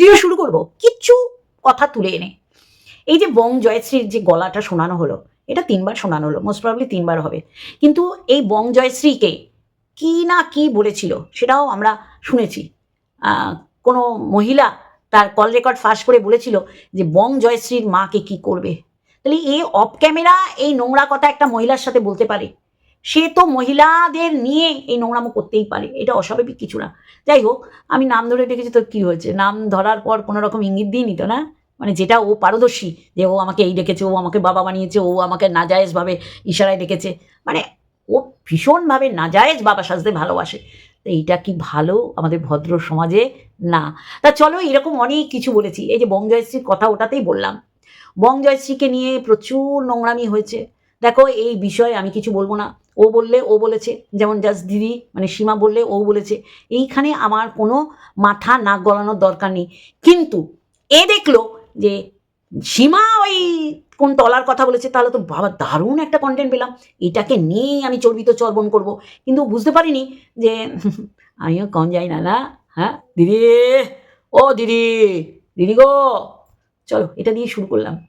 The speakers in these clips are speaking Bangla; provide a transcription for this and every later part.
ভিডিও শুরু করব। কিচ্ছু কথা তুলে এনে। এই যে বং জয়শ্রীর যে গলাটা শোনানো হলো, এটা তিনবার শোনানো হলো মোস্ট প্রবলি তিনবার হবে। কিন্তু এই বং জয়শ্রীকে কি না কি বলেছিল, সেটাও আমরা শুনেছি। কোনো মহিলা তার কল রেকর্ড ফাঁস করে বলেছিল যে বং জয়শ্রীর মাকে কি করবে। তাহলে এ অফ ক্যামেরা এই নোংরা কথা একটা মহিলার সাথে বলতে পারে। সে তো মহিলাদের নিয়ে এই নোংরামো করতেই পারে, এটা অস্বাভাবিক কিছু না। যাই হোক, আমি নাম ধরে ডেকেছি তো কী হয়েছে? নাম ধরার পর কোনো রকম ইঙ্গিত দিয়ে নিত না? মানে যেটা ও পারদর্শী যে ও আমাকে এই ডেকেছে, ও আমাকে বাবা বানিয়েছে, ও আমাকে নাজায়েজভাবে ইশারায় ডেকেছে। মানে ও ভীষণভাবে নাজায়েজ বাবা সাজতে ভালোবাসে। তো এইটা কি ভালো আমাদের ভদ্র সমাজে? না। তা চলো এরকম অনেক কিছু বলেছি। এই যে বং জয়শ্রীর কথা ওটাতেই বললাম। বং জয়শ্রীকে নিয়ে প্রচুর নোংরামি হয়েছে। দেখো এই বিষয়ে আমি কিছু বলব না। ও বললে, ও বলেছে, যেমন জাস্ট দিদি মানে সীমা বললে, ও বলেছে, এইখানে আমার কোনো মাথা নাক গলানোর দরকার নেই। কিন্তু এ দেখল যে সীমা ওই কোন তলার কথা বলেছে, তাহলে তো বাবা দারুণ একটা কন্টেন্ট পেলাম। এটাকে নিয়েই আমি চর্বিত চর্বণ করব। কিন্তু বুঝতে পারিনি যে, আমিও কম যাই না না? হ্যাঁ? দিদি? ও দিদি দিদি গো! চলো, এটা দিয়ে শুরু করলাম।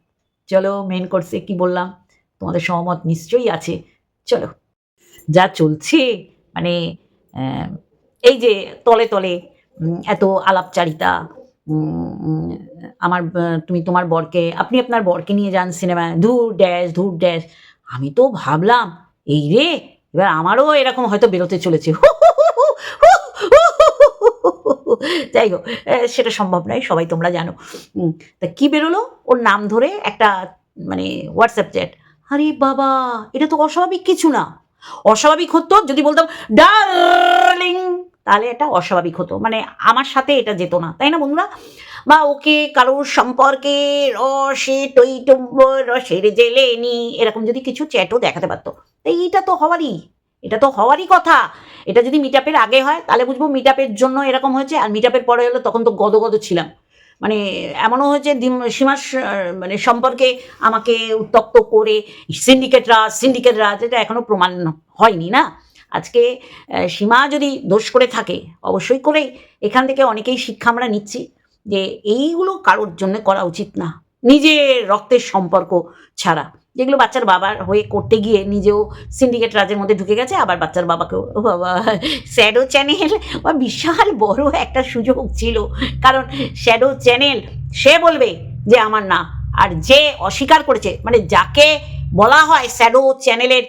চলো মেন কোর্সে কি বললাম? তোমাদের সহমত নিশ্চয়ই আছে। চলো। যা চলছে মানে এই যে তলে তলে এত আলাপচারিতা আমার তুমি তোমার বরকে আপনি আপনার বরকে নিয়ে যান সিনেমায় ধূর ড্যাশ ধূর ড্যাশ আমি তো ভাবলাম এই রে এবার আমারও এরকম হয়তো বেরোতে চলেছে যাই হোক সেটা সম্ভব নয় সবাই তোমরা জানো তা কি বেরোলো ওর নাম ধরে একটা মানে হোয়াটসঅ্যাপ চ্যাট আরে বাবা এটা তো অস্বাভাবিক কিছু না অস্বাভাবিক হতো, যদি বলতাম ডার্লিং তাহলে এটা অস্বাভাবিক হতো। মানে আমার সাথে এটা যেত না, তাই না বন্ধুরা? বা ওকে কারোর সম্পর্কে রসে টইটম্ব রসের জেলে নি, এরকম যদি কিছু চ্যাটও দেখাতে পারতো। তো এইটা তো হওয়ারই, এটা তো হওয়ারই কথা। এটা যদি মিটআপের আগে হয়, তাহলে বুঝব মিটআপের জন্য এরকম হয়েছে, আর মিটআপের পরে হলো তখন তো গদগদ ছিলাম। মানে এমনও হয়েছে সীমার মানে সম্পর্কে আমাকে উত্তক্ত করে সিন্ডিকেট রাজ সিন্ডিকেট রাজ এটা এখনও প্রমাণ হয়নি না? আজকে সীমা যদি দোষ করে থাকে, অবশ্যই করেই। এখান থেকে অনেকেই শিক্ষা আমরা নিচ্ছি যে এইগুলো কারোর জন্য করা উচিত না। নিজের রক্তের সম্পর্ক ছাড়া। যেগুলো বাচ্চার বাবার হয়ে করতে গিয়ে নিজেও সিন্ডিকেট রাজের মধ্যে ঢুকে গেছে, আবার বাচ্চার বাবাকেও বাবা শ্যাডো চ্যানেল বা বিশাল বড় একটা সুযোগ ছিল। কারণ শ্যাডো চ্যানেল সে বলবে যে আমার না। আর যে অস্বীকার করেছে মানে যাকে বলা হয় শ্যাডো চ্যানেলের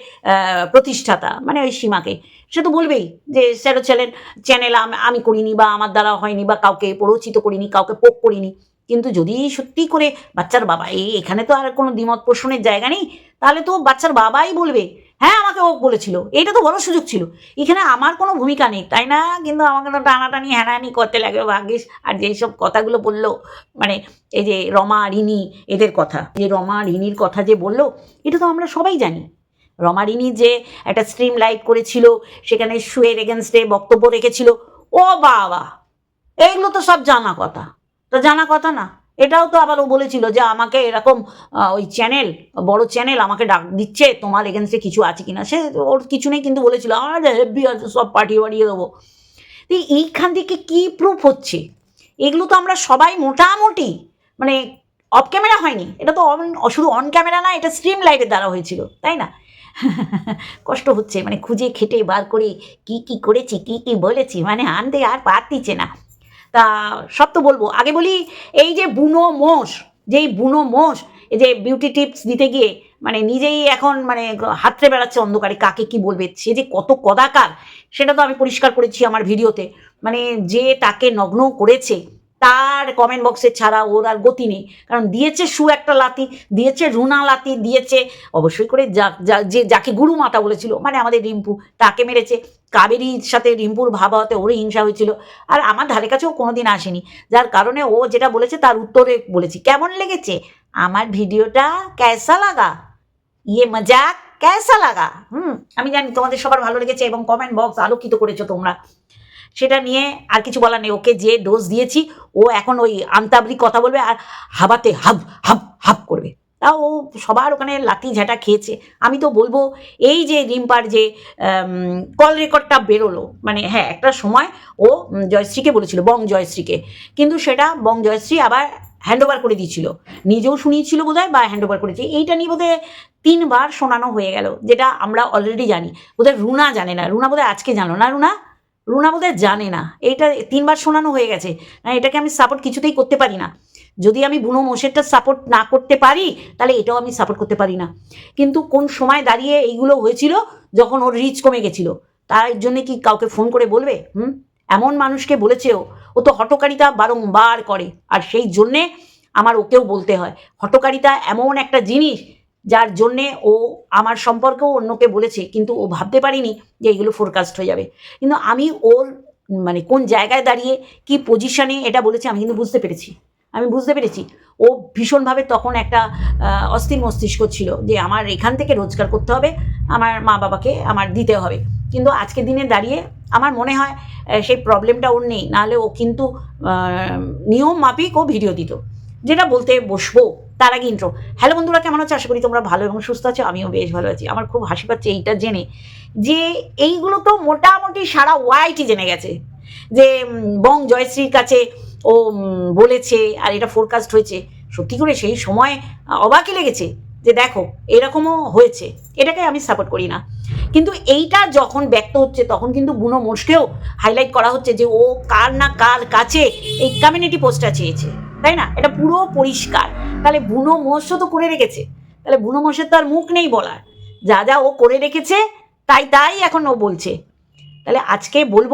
প্রতিষ্ঠাতা মানে ওই সীমাকে, সে তো বলবেই যে শ্যাডো চ্যানেল চ্যানেল আমি করিনি বা আমার দ্বারা হয়নি বা কাউকে প্ররোচিত করিনি, কাউকে পোক করিনি। কিন্তু যদি সত্যি করে বাচ্চার বাবা এই এখানে তো আর কোনো দ্বিমত পোষণের জায়গা নেই, তাহলে তো বাচ্চার বাবাই বলবে হ্যাঁ আমাকে ও বলেছিল, এটা তো বড় সুযোগ ছিল, এখানে আমার কোনো ভূমিকা নেই। তাই না? কিন্তু আমাকে তো টানাটানি হ্যানানি করতে লাগে ভাগ্যিস, আর যেই সব কথাগুলো বলল মানে এই যে রমা, রিনি, এদের কথা, যে রমা, রিনির কথা যে বলল, এটা তো আমরা সবাই জানি। রমা, রিনি যে একটা স্ট্রিম লাইট করেছিল, সেখানে শুয়ের এগেনস্টে বক্তব্য রেখেছিল, ও বাবা এইগুলো তো সব জানা কথা। তো জানা কথা না। এটাও তো আবার ও বলেছিল যে আমাকে এরকম ওই চ্যানেল বড় চ্যানেল আমাকে ডাক দিচ্ছে, তোমার এগেনস্টে কিছু আছে কিনা। সে ওর কিছু নেই কিন্তু বলেছিল আমার হেভি আছে, সব পাঠিয়ে বাড়িয়ে দেবো। তো এইখান থেকে কি প্রুফ হচ্ছে? এগুলো তো আমরা সবাই মোটামুটি মানে অফ ক্যামেরা হয়নি। এটা তো on- শুধু অন ক্যামেরা না, এটা স্ট্রিম লাইটের দ্বারা হয়েছিল, তাই না? কষ্ট হচ্ছে মানে খুঁজে, খেটে, বার করে কি কি করেছি, কি কি বলেছি মানে আনতে আর পারতিছে না। তা সব তো বলব। আগে বলি, এই যে বুনো মোষ, যেই বুনো মোষ, এই যে বিউটি টিপস দিতে গিয়ে মানে নিজেই এখন মানে হাতড়ে বেড়াচ্ছে অন্ধকারে, কাকে কি বলবে? সে যে কত কদাকার, সেটা তো আমি পরিষ্কার করেছি আমার ভিডিওতে। মানে যে তাকে নগ্ন করেছে তার কমেন্ট বক্সে ছাড়া ওর আর গতি নেই। কারণ দিয়েছে সু একটা লাতি দিয়েছে রুনা লাতি দিয়েছে অবশ্যই করে যা- যা- যাকে গুরু মাতা বলেছিল মানে আমাদের রিম্পু, তাকে মেরেছে। কাবেরির সাথে রিম্পুর ভাবা হতে ওরই হিংসা হয়েছিল। আর আমার ধারে কাছেও কোনোদিন আসেনি। যার কারণে ও যেটা বলেছে তার উত্তরে বলেছি। কেমন লেগেছে? আমার ভিডিওটা ক্যাসা লাগা? ইয়ে মজাক ক্যাসা লাগা? হুম, আমি জানি তোমাদের সবার ভালো লেগেছে এবং কমেন্ট বক্স আলোকিত করেছ তোমরা। সেটা নিয়ে আর কিছু বলার নেই। ওকে যে ডোজ দিয়েছি, ও এখন ওই আন্তাবলি কথা বলবে আর হাবাতে হাব হাব হাব করবে। তাও ও সবার ওখানে লাঠি ঝাঁটা খেয়েছে। আমি তো বলব, এই যে রিম্পার যে কল রেকর্ডটা বেরোলো মানে হ্যাঁ একটা সময় ও জয়শ্রীকে বলেছিল, বং জয়শ্রীকে। কিন্তু সেটা বং জয়শ্রী আবার হ্যান্ড ওভার করে দিয়েছিল। নিজেও শুনিয়েছিল বোধহয় বা হ্যান্ড ওভার করেছে। এইটা নিয়ে বোধহয় তিনবার শোনানো হয়ে গেল, যেটা আমরা অলরেডি জানি। বোধহয় রুনা জানে না। রুনা বোধহয় আজকে জানো না, রুনা? রুনা বোধহয় জানে না। এইটা তিনবার শোনানো হয়ে গেছে। না, এটাকে আমি সাপোর্ট কিছুতেই করতে পারি না। যদি আমি বুনো মোষেরটা সাপোর্ট না করতে পারি, তাহলে এটাও আমি সাপোর্ট করতে পারি না। কিন্তু কোন সময় দাঁড়িয়ে এইগুলো হয়েছিল, যখন ওর রিচ কমে গেছিল, তার জন্য কি কাউকে ফোন করে বলবে? হুম? এমন মানুষকে বলেছেও ও তো হটকারিতা বারংবার করে। আর সেই জন্যে আমার ওকেও বলতে হয়, হটকারিতা এমন একটা জিনিস যার জন্যে ও আমার সম্পর্কেও অন্যকে বলেছে, কিন্তু ও ভাবতে পারিনি যে এগুলো ফোরকাস্ট হয়ে যাবে। কিন্তু আমি ওর মানে কোন জায়গায় দাঁড়িয়ে কি পজিশনে এটা বলেছে আমি কিন্তু বুঝতে পেরেছি। আমি বুঝতে পেরেছি। ও ভীষণভাবে তখন একটা অস্থির মস্তিষ্ক ছিল যে আমার এখান থেকে রোজগার করতে হবে, আমার মা বাবাকে আমার দিতে হবে। কিন্তু আজকের দিনে দাঁড়িয়ে আমার মনে হয় সেই প্রবলেমটা ওর নেই। নাহলে ও কিন্তু নিয়ম মাফিক ও ভিডিও দিত। যেটা বলতে বসবো তার আগে ইন্ট্রো হ্যালো বন্ধুরা, কেমন আছো? আশা করি তোমরা ভালো এবং সুস্থ আছো, আমিও বেশ ভালো আছি। আমার খুব হাসি পাচ্ছে এইটা জেনে যে এইগুলো তো মোটামুটি সারা ওয়াইটি জেনে গেছে। যে বং জয়শ্রীর কাছে ও বলেছে আর এটা ফোরকাস্ট হয়েছে। সত্যি করে সেই সময় অবাকই লেগেছে যে দেখো, এরকমও হয়েছে। এটাকে আমি সাপোর্ট করি না। কিন্তু এইটা যখন ব্যক্ত হচ্ছে, তখন কিন্তু বুনো মোষকেও হাইলাইট করা হচ্ছে যে ও কার না কার কাছে এই কমিউনিটি পোস্টটা চেয়েছে। তাই না? এটা পুরো পরিষ্কার। তাহলে বুনো মোষও তো করে রেখেছে। তাহলে বুনো মোষের তো আর মুখ নেই বলার। যা যা ও করে রেখেছে, তাই তাই এখন ও বলছে। তাহলে আজকে বলব,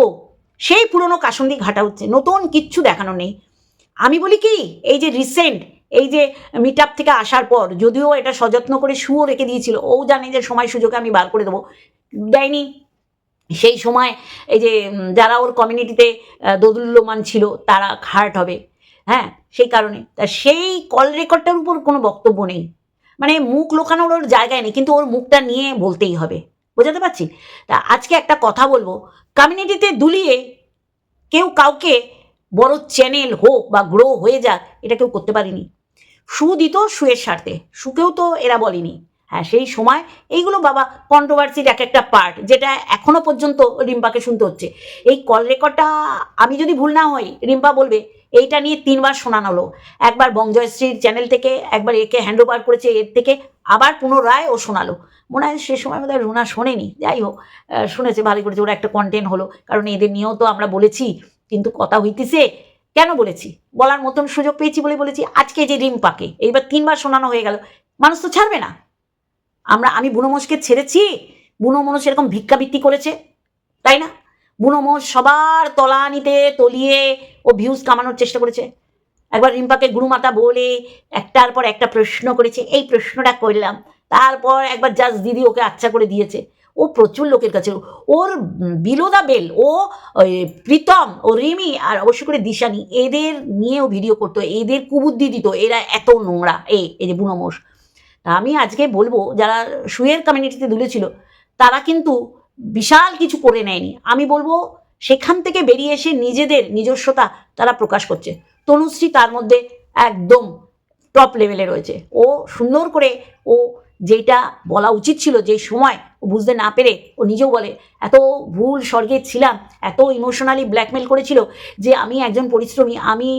সেই পুরনো কাসন্দি ঘাটা হচ্ছে। নতুন কিচ্ছু দেখানো নেই। আমি বলি কি, এই যে রিসেন্ট এই যে মিট আপ থেকে আসার পর, যদিও এটা সযত্ন করে শুও রেখে দিয়েছিল, ও জানে যে সময় সুযোগে আমি বার করে দেবো। দেয়নি। সেই সময় এই যে যারা ওর কমিউনিটিতে দোদুল্যমান ছিল, তারা হার্ট হবে। হ্যাঁ সেই কারণে। তা সেই কল রেকর্ডটার উপর কোনো বক্তব্য নেই। মানে মুখ লোকানোর ওর জায়গায় নেই, কিন্তু ওর মুখটা নিয়ে বলতেই হবে। বোঝাতে পারছি? তা আজকে একটা কথা বলব। কমিউনিটিতে দুলিয়ে কেউ কাউকে বড় চ্যানেল হোক বা গ্রো হয়ে যাক, এটা কেউ করতে পারেনি। সু দিত সুয়ের স্বার্থে সুকেও তো এরা বলেনি। হ্যাঁ সেই সময় এইগুলো বাবা কন্ট্রোভার্সির এক একটা পার্ট যেটা এখনও পর্যন্ত রিম্পাকে শুনতে হচ্ছে। এই কল রেকর্ডটা আমি যদি ভুল না হই, রিম্পা বলবে এইটা নিয়ে তিনবার শোনানো হলো। একবার বঙ্গজয়শ্রীর চ্যানেল থেকে, একবার একে হ্যান্ড ওভার করেছে এর থেকে, আবার পুনরায় ও শোনালো। মনে হয় সে সময় বোধহয় রুনা শোনেনি। যাই হোক শুনেছে, ভালো করেছে, ওরা একটা কন্টেন্ট হলো। কারণ এদের নিয়েও তো আমরা বলেছি, কিন্তু কথা হইতেছে, কেন বলেছি? বলার মতন সুযোগ পেয়েছি বলে বলেছি, আজকে যে রিম্পাকে এইবার তিনবার শোনানো হয়ে গেল। মানুষ তো ছাড়বে না। আমরা, আমি বুনো মোষকে ছেড়েছি, বুনো মানুষ এরকম ভিক্ষাবৃত্তি করেছে, তাই না? বুনো মোষ সবার তলানিতে তলিয়ে ও ভিউজ কামানোর চেষ্টা করেছে। একবার রিম্পাকে গুরুমাতা বলে একটার পর একটা প্রশ্ন করেছে, এই প্রশ্নটা করলাম। তারপর একবার জাজ দিদি ওকে আচ্ছা করে দিয়েছে। ও প্রচুর লোকের কাছে ওর বিলোদা বেল, ও প্রীতম, ও রিমি আর অবশ্য করে দিশানি, এদের নিয়েও ভিডিও করতো, এদের কুবুদ্ধি দিত, এরা এত নোংরা। এ এই যে বুনো মোষ তা আমি আজকে বলব, যারা সুয়ের কমিউনিটিতে দুলেছিল তারা কিন্তু বিশাল কিছু করে নেয়নি। আমি বলব, সেখান থেকে বেরিয়ে এসে নিজেদের নিজস্বতা তারা প্রকাশ করছে। তনুশ্রী তার মধ্যে একদম টপ লেভেলে রয়েছে। ও সুন্দর করে ও যেটা বলা উচিত ছিল যে সময় ও বুঝতে না পেরে ও নিজেও বলে, এত ভুল স্বর্গে ছিলাম, এত ইমোশনালি ব্ল্যাকমেল করেছিল যে আমি একজন পরিশ্রমী, আমি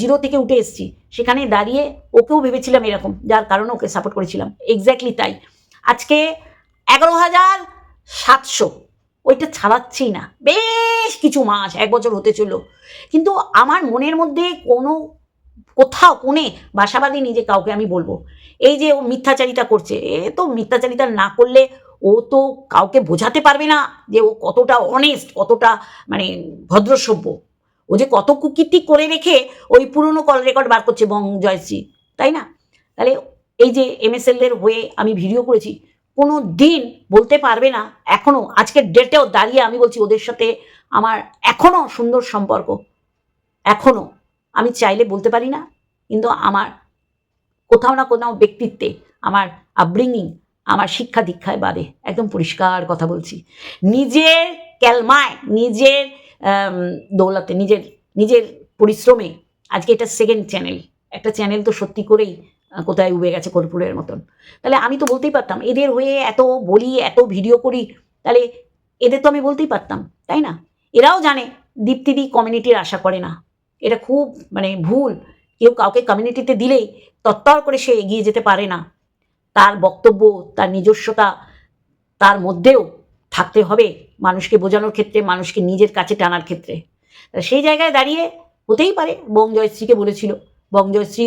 জিরো থেকে উঠে এসেছি। সেখানে দাঁড়িয়ে ওকেও ভেবেছিলাম এরকম, যার কারণে ওকে সাপোর্ট করেছিলাম। এক্স্যাক্টলি তাই। আজকে এগারো হাজার সাতশো। ওইটা ছাড়াচ্ছি না। বেশ কিছু মাস, এক বছর হতে চলল। কিন্তু আমার মনের মধ্যে কোনো, কোথাও, কোণে বাসাবাদী নিজে কাউকে আমি বলব। এই যে ও মিথ্যাচারিতা করছে, এ তো মিথ্যাচারিতা না করলে ও তো কাউকে বোঝাতে পারবে না যে ও কতটা অনেস্ট কতটা মানে ভদ্রসভ্য। ও যে কত কুকীর্তি করে রেখে ওই পুরনো কল রেকর্ড বার করছে বং জয়শ্রী, তাই না? তাহলে এই যে এম এমএসএলদের হয়ে আমি ভিডিও করেছি কোনো দিন বলতে পারবে না। এখনও আজকের ডেটেও দাঁড়িয়ে আমি বলছি ওদের সাথে আমার এখনও সুন্দর সম্পর্ক। এখনও আমি চাইলে বলতে পারি না, কিন্তু আমার কোথাও না কোথাও ব্যক্তিত্বে আমার আপব্রিঙ্গিং আমার শিক্ষা দীক্ষায় বাদে একদম পরিষ্কার কথা বলছি। নিজের ক্যালমায়, নিজের দৌলতে, নিজের নিজের পরিশ্রমে, আজকে এটা সেকেন্ড চ্যানেল একটা চ্যানেল তো সত্যি করেই কোথায় উবে গেছে কর্পূরের মতন। তাহলে আমি তো বলতেই পারতাম, এদের হয়ে এত বলি, এত ভিডিও করি, তাহলে এদের তো আমি বলতেই পারতাম, তাই না? এরাও জানে, দীপ্তিদি কমিউনিটির আশা করে না। এটা খুব মানে ভুল। কেউ কাউকে কমিউনিটিতে দিলেই তত্তর করে সে এগিয়ে যেতে পারে না। তার বক্তব্য, তার নিজস্বতা, তার মধ্যেও থাকতে হবে মানুষকে বোঝানোর ক্ষেত্রে, মানুষকে নিজের কাছে টানার ক্ষেত্রে। সেই জায়গায় দাঁড়িয়ে হতেই পারে বং জয়শ্রীকে বলেছিল। বং জয়শ্রী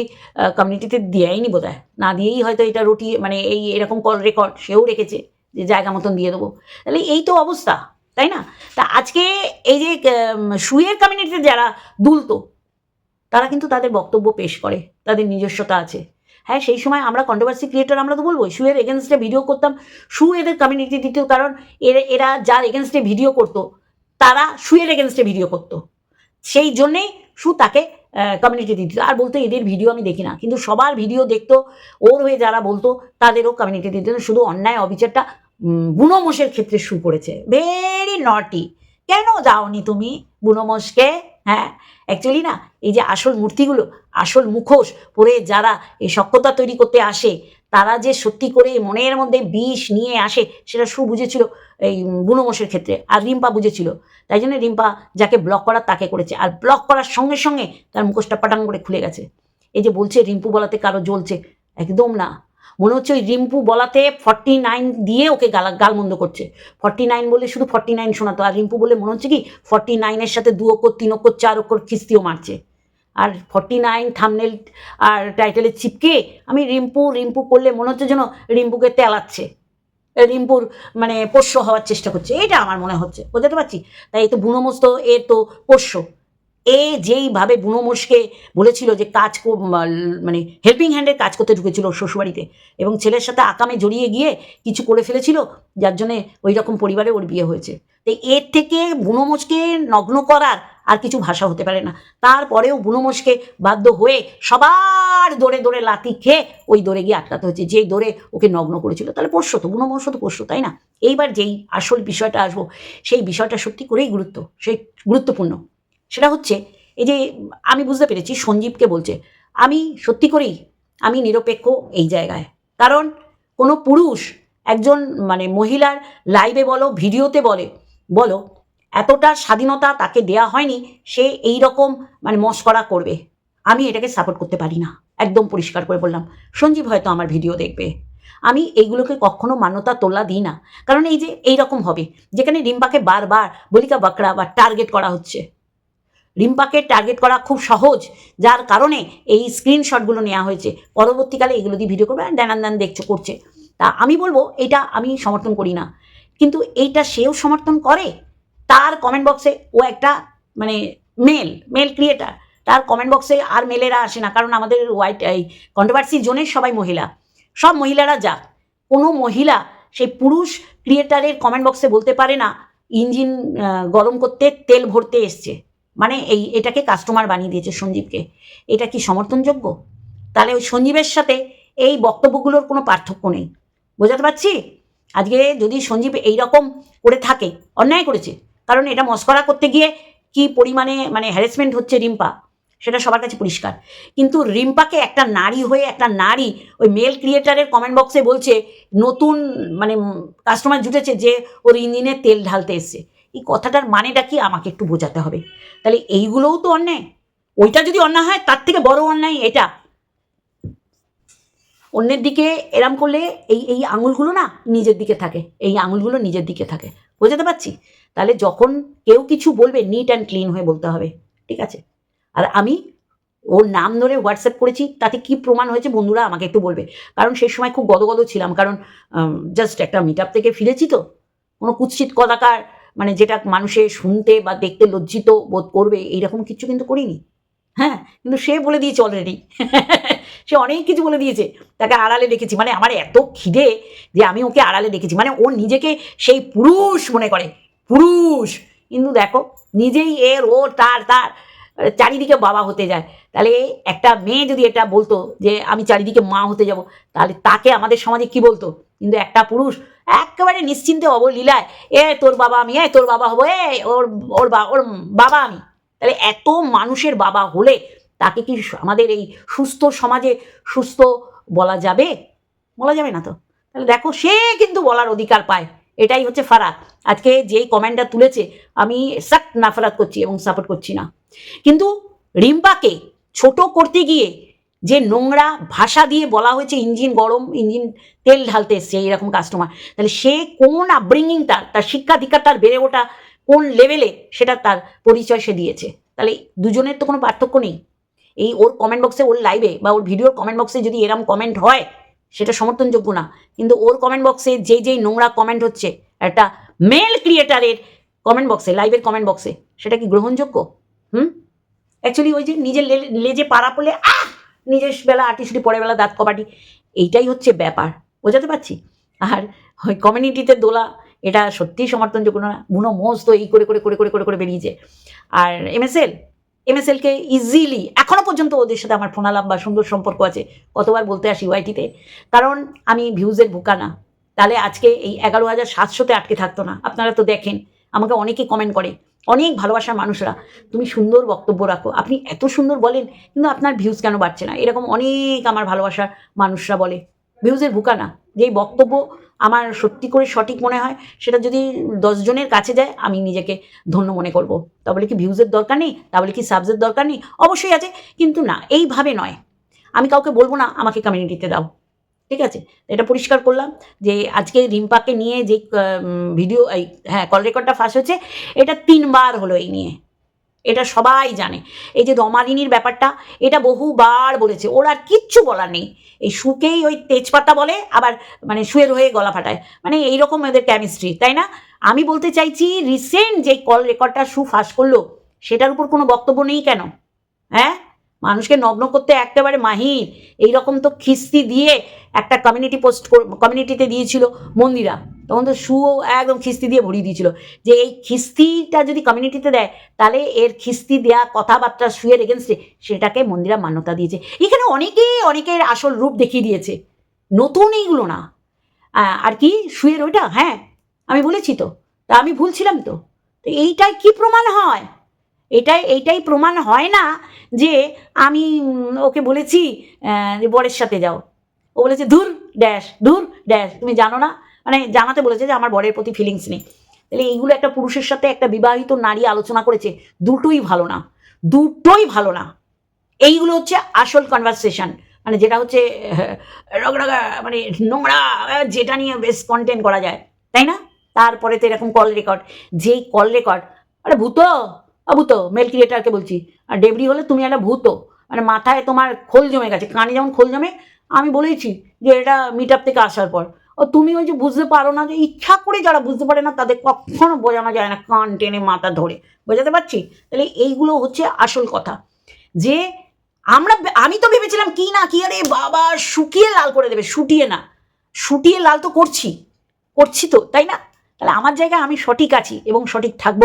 কমিউনিটিতে দেয়নি বোধ না দিয়েই হয়তো এটা রুটি মানে এই এরকম কল রেকর্ড সেও রেখেছে যে জায়গা মতন দিয়ে দেবো। তাহলে এই তো অবস্থা, তাই না? তা আজকে এই যে সুয়ের কমিউনিটিতে যারা দুলতো, তারা কিন্তু তাদের বক্তব্য পেশ করে, তাদের নিজস্বতা আছে। হ্যাঁ সেই সময় আমরা কন্ট্রোভার্সি ক্রিয়েটর আমরা তো বলব শুয়ের এগেনস্টে ভিডিও করতাম শু এদের কমিউনিটি দিত কারণ, এরা এরা যার এগেনস্টে ভিডিও করতো, তারা শুয়ের এগেনস্টে ভিডিও করতো। সেই জন্যেই শু তাকে কমিউনিটি দিত। আর বলতো এদের ভিডিও আমি দেখি না। কিন্তু সবার ভিডিও দেখতো, ওর হয়ে যারা বলতো, তাদেরও কমিউনিটি দিত। শুধু অন্যায় অবিচারটা বুনো ক্ষেত্রে শু করেছে। ভেরি নটি কেন যাওনি তুমি বুনো মোষকে হ্যাঁ? অ্যাকচুয়ালি না, এই যে আসল মূর্তিগুলো, আসল মুখোশ পরে যারা এই সক্ষতা তৈরি করতে আসে তারা যে সত্যি করে মনের মধ্যে বিষ নিয়ে আসে, সেটা সু বুঝেছিল এই বুনোমোষের ক্ষেত্রে, আর রিম্পা বুঝেছিল। তাই জন্য রিম্পা যাকে ব্লক করার, তাকে করেছে। আর ব্লক করার সঙ্গে সঙ্গে তার মুখোশটা পাটাং করে খুলে গেছে। এই যে বলছে, রিম্পু বলাতে কারও জ্বলছে, একদম না। মনে হচ্ছে ওই রিম্পু বলাতে ফর্টি নাইন দিয়ে ওকে গালা, গালমন্দ করছে। ফর্টি নাইন বলে শুধু ফর্টি নাইন শোনাতো, আর রিম্পু বলে মনে হচ্ছে কি ফর্টি নাইনের সাথে দু অক্ষর, তিন অক্ষর, চার অক্ষর খিস্তিও মারছে। আর ফর্টি নাইন থামনেল আর টাইটেলে চিপকে আমি রিম্পু রিম্পু করলে মনে হচ্ছে যেন রিম্পুকে তেলাচ্ছে। রিম্পুর মানে পোষ্য হওয়ার চেষ্টা করছে। এটা আমার মনে হচ্ছে। বুঝতে পারছি? তাই এই তো বুনোমোষ তো তো পোষ্য। এ যেইভাবে বুনোমোষকে বলেছিল যে কাজ মানে হেল্পিং হ্যান্ডের কাজ করতে ঢুকেছিল শ্বশুরবাড়িতে এবং ছেলের সাথে আকামে জড়িয়ে গিয়ে কিছু করে ফেলেছিল, যার জন্যে ওই রকম পরিবারে ওর বিয়ে হয়েছে। তো এর থেকে বুনোমোষকে নগ্ন করার আর কিছু ভাষা হতে পারে না। তারপরেও বুনোমোষকে বাধ্য হয়ে সবার দৌড়ে দৌড়ে লাথি খেয়ে ওই দৌড়ে গিয়ে আটকাতে হচ্ছে যেই দৌড়ে ওকে নগ্ন করেছিল। তাহলে পোষ্য তো বুনোমোষ তো পোষ্য, তাই না? এইবার যেই আসল বিষয়টা আসব, সেই বিষয়টা সত্যি করেই গুরুত্ব, সেই গুরুত্বপূর্ণ। সেটা হচ্ছে, এই যে আমি বুঝতে পেরেছি, সঞ্জীবকে বলছে, আমি সত্যি করেই, আমি নিরপেক্ষ এই জায়গায়। কারণ কোনো পুরুষ একজন মানে মহিলার লাইভে বলো ভিডিওতে বলে, বলো এতটা স্বাধীনতা তাকে দেয়া হয়নি, সে এই রকম মানে মস্করা করবে। আমি এটাকে সাপোর্ট করতে পারি না। একদম পরিষ্কার করে বললাম। সঞ্জীব হয়তো আমার ভিডিও দেখবে। আমি এইগুলোকে কখনো মান্যতা তোলা দিই না। কারণ এই যে এই রকম হবে, যেখানে রিম্পাকে বারবার বলিকা বাকড়া বা টার্গেট করা হচ্ছে। রিম্পাকে টার্গেট করা খুব সহজ, যার কারণে এই স্ক্রিনশটগুলো নেওয়া হয়েছে। পরবর্তীকালে এগুলো দিয়ে ভিডিও করবে আর দেনান দেন দেখছ, করছে। তা আমি বলব, এটা আমি সমর্থন করি না। কিন্তু এইটা সেও সমর্থন করে। তার কমেন্ট বক্সে ও একটা মানে মেল মেল ক্রিয়েটার তার কমেন্ট বক্সে আর মেলেরা আসে না। কারণ আমাদের হোয়াইট এই কন্ট্রোভার্সি জোনের সবাই মহিলা। সব মহিলারা যাক, কোনো মহিলা সেই পুরুষ ক্রিয়েটারের কমেন্ট বক্সে বলতে পারে না, ইঞ্জিন গরম করতে, তেল ভরতে এসছে। মানে এই, এটাকে কাস্টমার বানিয়ে দিয়েছে সঞ্জীবকে। এটা কি সমর্থনযোগ্য? তাহলে ওই সঞ্জীবের সাথে এই বক্তব্যগুলোর কোনো পার্থক্য নেই। বোঝাতে পারছি? আজকে যদি সঞ্জীব এই রকম করে থাকে, অন্যায় করেছে কারণ এটা মস্করা করতে গিয়ে কি পরিমাণে মানে হ্যারাসমেন্ট হচ্ছে রিম্পা, সেটা সবার কাছে পরিষ্কার। কিন্তু রিম্পাকে একটা নারী হয়ে একটা নারী ওই মেল ক্রিয়েটারের কমেন্ট বক্সে বলছে, নতুন মানে কাস্টমার জুটেছে যে ওর ইঞ্জিনে তেল ঢালতে এসছে। এই কথাটার মানেটা কি? আমাকে একটু বোঝাতে হবে। তাহলে এইগুলোও তো অন্যায়। ওইটা যদি অন্যায় হয়, তার থেকে বড় অন্যায় এটা। অন্যের দিকে এরম করলে এই এই আঙুলগুলো না নিজের দিকে থাকে। এই আঙুলগুলো নিজের দিকে থাকে। বোঝাতে পারছি? তাহলে যখন কেউ কিছু বলবে নিট অ্যান্ড ক্লিন হয়ে বলতে হবে, ঠিক আছে? আর আমি ওর নাম ধরে হোয়াটসঅ্যাপ করেছি, তাতে কি প্রমাণ হয়েছে বন্ধুরা আমাকে একটু বলবে। কারণ সেই সময় খুব গদগদ ছিলাম, কারণ জাস্ট একটা মিট আপ থেকে ফিরেছি তো। কোনো কুৎসিত কদাকার মানে যেটা মানুষের শুনতে বা দেখতে লজ্জিত বোধ করবে, এইরকম কিছু কিন্তু করিনি। হ্যাঁ কিন্তু সে বলে দিয়েছে অলরেডি সে অনেক কিছু বলে দিয়েছে, তাকে আড়ালে রেখেছি মানে আমার এত খিদে যে আমি ওকে আড়ালে রেখেছি মানে ও নিজেকে সেই পুরুষ মনে করে। পুরুষ। কিন্তু দেখো, নিজেই এর ও তার তার চারিদিকে বাবা হতে যায়। তাহলে একটা মেয়ে যদি এটা বলতো যে, আমি চারিদিকে মা হতে যাব তাহলে তাকে আমাদের সমাজে কি বলতো? কিন্তু একটা পুরুষ একেবারে নিশ্চিন্তে অবলীলায়, এ, তোর বাবা আমি, এ, তোর বাবা হব, এ, ওর ওর বা, ওর বাবা আমি। তাহলে এত মানুষের বাবা হলে তাকে কি আমাদের এই সুস্থ সমাজে সুস্থ বলা যাবে? বলা যাবে না তো। তাহলে দেখো, সে কিন্তু বলার অধিকার পায়। এটাই হচ্ছে ফারাক। আজকে যেই কমেন্টটা তুলেছে, আমি সাক নাফরাত করছি এবং সাপোর্ট করছি না। কিন্তু রিম্পাকে ছোট করতে গিয়ে যে নোংরা ভাষা দিয়ে বলা হয়েছে, ইঞ্জিন গরম, ইঞ্জিন তেল ঢালতে এসছে এইরকম কাস্টমার তাহলে সে কোন আপব্রিঙ্গিং তার তার শিক্ষা তার বেড়ে ওঠা কোন লেভেলে সেটা তার পরিচয় সে দিয়েছে। তাহলে দুজনের তো কোনো পার্থক্য নেই। এই ওর কমেন্ট বক্সে ওর লাইভে বা ওর ভিডিওর কমেন্ট বক্সে যদি এরম কমেন্ট হয় সেটা সমর্থনযোগ্য না। কিন্তু ওর কমেন্ট বক্সে যেই যেই নোংরা কমেন্ট হচ্ছে, একটা মেল ক্রিয়েটারের কমেন্ট বক্সে লাইভের কমেন্ট বক্সে সেটা কি গ্রহণযোগ্য? হুম? অ্যাকচুয়ালি ওই যে নিজের লেজে পাড়া পড়লে, আহ! নিজের বেলা আটিসুটি পরের বেলা দাঁত কবাটি এইটাই হচ্ছে ব্যাপার। বোঝাতে পারছি? আর ওই কমিউনিটিতে দোলা, এটা সত্যিই সমর্থনযোগ্য না। বুনো মোজ তো এই করে করে করে করে করে করে বেরিয়েছে। আর এমএসএল এমএসএলকে ইজিলি এখনও পর্যন্ত ওদের সাথে আমার ফোনালাপ বা সুন্দর সম্পর্ক আছে। কতবার বলতে আসি ওয়াইটিতে কারণ আমি ভিউজের বুকা না। তাহলে আজকে এই এগারো হাজার সাতশোতে আটকে থাকতো না। আপনারা তো দেখেন, আমাকে অনেকে কমেন্ট করে। অনেক ভালোবাসার মানুষরা, তুমি সুন্দর বক্তব্য রাখো। আপনি এত সুন্দর বলেন, কিন্তু আপনার ভিউজ কেন বাড়ছে না? এরকম অনেক আমার ভালোবাসার মানুষরা বলে। ভিউজের বুকা না। যেই বক্তব্য আমার সত্যি করে সঠিক মনে হয়, সেটা যদি দশজনের কাছে যায়, আমি নিজেকে ধন্য মনে করব। তাহলে কি ভিউজের দরকার নেই? তাহলে কি সাবজের দরকার নেই? অবশ্যই আছে, কিন্তু না, এইভাবে নয়। আমি কাউকে বলব না, আমাকে কমিউনিটিতে দাও। ঠিক আছে? এটা পরিষ্কার করলাম যে আজকে রিম্পাকে নিয়ে যে ভিডিও হ্যাঁ কল রেকর্ডটা ফাঁস হচ্ছে এটা তিনবার হলো এই নিয়ে। এটা সবাই জানে। এই যে রমালিনীর ব্যাপারটা, এটা বহুবার বলেছে। ওর আর কিচ্ছু বলার নেই। এই শুকেই ওই তেজপাতা বলে, আবার মানে শুয়ের হয়ে গলা ফাটায়। মানে এইরকম ওদের কেমিস্ট্রি তাই না? আমি বলতে চাইছি রিসেন্ট যে কল রেকর্ডটা সু ফাঁস করল, সেটার উপর কোনো বক্তব্য নেই কেন? হ্যাঁ? মানুষকে নগ্ন করতে একেবারে মাহির। এই রকম তো খিস্তি দিয়ে একটা কমিউনিটি পোস্ট কমিউনিটিতে দিয়েছিল মন্দিরা। তখন তো সুও একদম খিস্তি দিয়ে ভরিয়ে দিয়েছিল। যে এই খিস্তিটা যদি কমিউনিটিতে দেয়, তাহলে এর খিস্তি দেওয়া কথাবার্তা শুয়ের এগেনস্টে সেটাকে মন্দিরা মান্যতা দিয়েছে। এখানে অনেকেই অনেকের আসল রূপ দেখিয়ে দিয়েছে। নতুন এইগুলো না। আর কি? শুয়ের ওইটা? হ্যাঁ আমি বলেছি তো। তা আমি ভুলছিলাম তো। তো এইটাই কি প্রমাণ হয়? এটাই এইটাই প্রমাণ হয় না যে আমি ওকে বলেছি বরের সাথে যাও। ও বলেছে, ধুর, ড্যাশ ধুর, ড্যাশ, তুমি জানো না? মানে জানাতে বলেছে যে, আমার বরের প্রতি ফিলিংস নেই। তাহলে এইগুলো একটা পুরুষের সাথে একটা বিবাহিত নারী আলোচনা করেছে, দুটোই ভালো না, দুটোই ভালো না। এইগুলো হচ্ছে আসল কনভারসেশন মানে যেটা হচ্ছে মানে নোংরা, যেটা নিয়ে বেশ কন্টেন্ট করা যায়, তাই না? তারপরে তো এরকম কল রেকর্ড যেই কল রেকর্ড আরে ভূত! আ, ভূত মেল ক্রিয়েটারকে বলছি। আর ডেবরি হলে তুমি একটা ভূত। মানে মাথায় তোমার খোল জমে গেছে কানে যেমন খোল জমে আমি বলেছি যে এটা মিট থেকে আসার পর। ও তুমি ওই যে বুঝতে পারো না যে ইচ্ছা করে যারা বুঝতে পারে না তাদের কখনো বোঝানো যায় না কান টেনে মাথা ধরে। বোঝাতে পারছি? তাহলে এইগুলো হচ্ছে আসল কথা। যে আমরা আমি তো ভেবেছিলাম কি না কি আরে বাবা শুকিয়ে লাল করে দেবে শুটিয়ে না। শুটিয়ে লাল তো করছি করছি তো তাই না? তাহলে আমার জায়গায় আমি সঠিক আছি এবং সঠিক থাকব।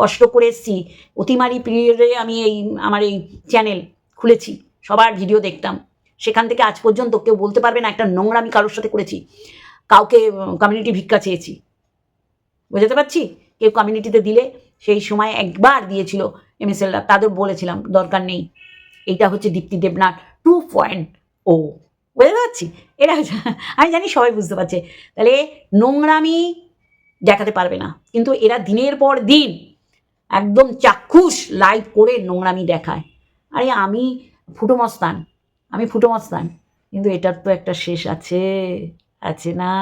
কষ্ট করে এসছি। অতিমারি পিরিয়ডে আমি এই, আমার এই চ্যানেল খুলেছি, সবার ভিডিও দেখতাম। সেখান থেকে আজ পর্যন্ত কেউ বলতে পারবে না একটা নোংরা আমি কারোর সাথে করেছি। কাউকে কমিউনিটি ভিক্ষা চেয়েছি। বোঝাতে পারছি? কেউ কমিউনিটিতে দিলে সেই সময় একবার দিয়েছিল এমএসএলরা তাদের বলেছিলাম, দরকার নেই। এইটা হচ্ছে Dipti Debnath two point O বুঝতে পারছি? এরা, আমি জানি সবাই বুঝতে পারছে। তাহলে নোংরামি দেখাতে পারবে না। কিন্তু এরা দিনের পর দিন একদম চাক্ষুষ লাইভ করে নোংরামি দেখায়। আরে আমি ফুটোমস্তান আমি ফুটোমস্তান। কিন্তু এটার তো একটা শেষ আছে আছে না,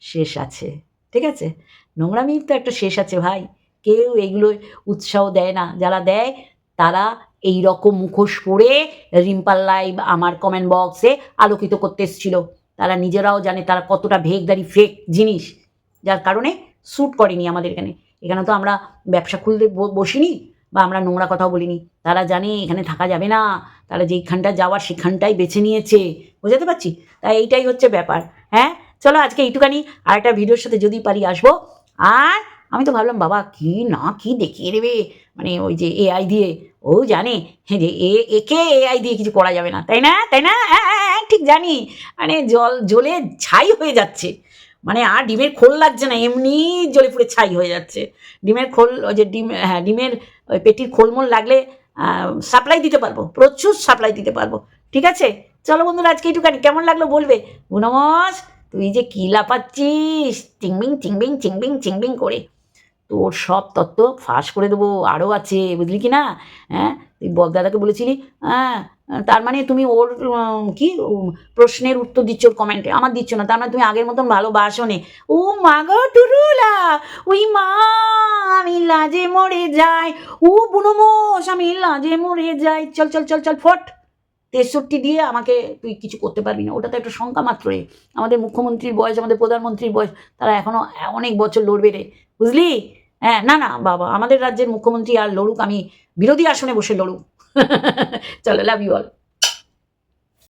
শেষ আছে। ঠিক আছে? নোংরামির তো একটা শেষ আছে ভাই। কেউ এগুলো উৎসাহ দেয় না। যারা দেয়, তারা এই রকম মুখোশ পরে রিম্পাল লাইভ আমার কমেন্ট বক্সে আলোকিত করতে এসেছিল। তারা নিজেরাও জানে তারা কতটা ভেগদারি ফেক জিনিস। যার কারণে শ্যুট করেনি আমাদের এখানে। এখানে তো আমরা ব্যবসা খুলতে বসিনি বা আমরা নোংরা কথাও বলিনি। তারা জানে এখানে থাকা যাবে না। তারা যেইখানটা যাওয়ার সেখানটাই বেছে নিয়েছে। বোঝাতে পারছি? তাই এইটাই হচ্ছে ব্যাপার। হ্যাঁ? চলো আজকে এইটুখানি আর একটা ভিডিওর সাথে যদি পারি আসব। আর আমি তো ভাবলাম বাবা কি না কি দেখিয়ে দেবে? মানে ওই যে এআই দিয়ে। ও জানে হ্যাঁ যে এ একে এআই দিয়ে কিছু করা যাবে না। তাই না? তাই না? হ্যাঁ হ্যাঁ, হ্যাঁ, ঠিক জানি। মানে জল জ্বলে ছাই হয়ে যাচ্ছে। মানে আর ডিমের খোল লাগছে না, এমনি জলে পুড়ে ছাই হয়ে যাচ্ছে। ডিমের খোল, ওই যে ডিম হ্যাঁ ডিমের ওই পেটির খোলমোল লাগলে সাপ্লাই দিতে পারব, প্রচুর সাপ্লাই দিতে পারব। ঠিক আছে? চলো বন্ধুরা, আজকে একটুখানি কেমন লাগল বলবে? গুনমস তুই যে কী লাপাচ্ছিস চিংবিং চিংবিং চিংবিং চিংবিং করে। তোর সব তত্ত্ব ফাঁস করে দেবো, আরও আছে, বুঝলি কি না? হ্যাঁ? তুই বগদাদাকে বলেছিলি হ্যাঁ তার মানে তুমি ওর কি প্রশ্নের উত্তর দিচ্ছ ওর কমেন্টে আমার দিচ্ছ না, তার মানে তুমি আগের মতন ভালোবাসো নে। ও মা গো টুরুলা ওই মা আমি লাজে মরে যাই, ও বুনমোস আমি লাজে মরে যাই। চল চল চল চল, ফট। তেষট্টি দিয়ে আমাকে তুই কিছু করতে পারবি না ওটা তো একটা সংখ্যা মাত্র রে। আমাদের মুখ্যমন্ত্রীর বয়স, আমাদের প্রধানমন্ত্রীর বয়স, তারা এখনও অনেক বছর লড়বে রে, বুঝলি? হ্যাঁ না না, বাবা, আমাদের রাজ্যের মুখ্যমন্ত্রী আর লড়ুক, আমি বিরোধী আসনে বসে লড়ুক। চলো লাভ ইউ অল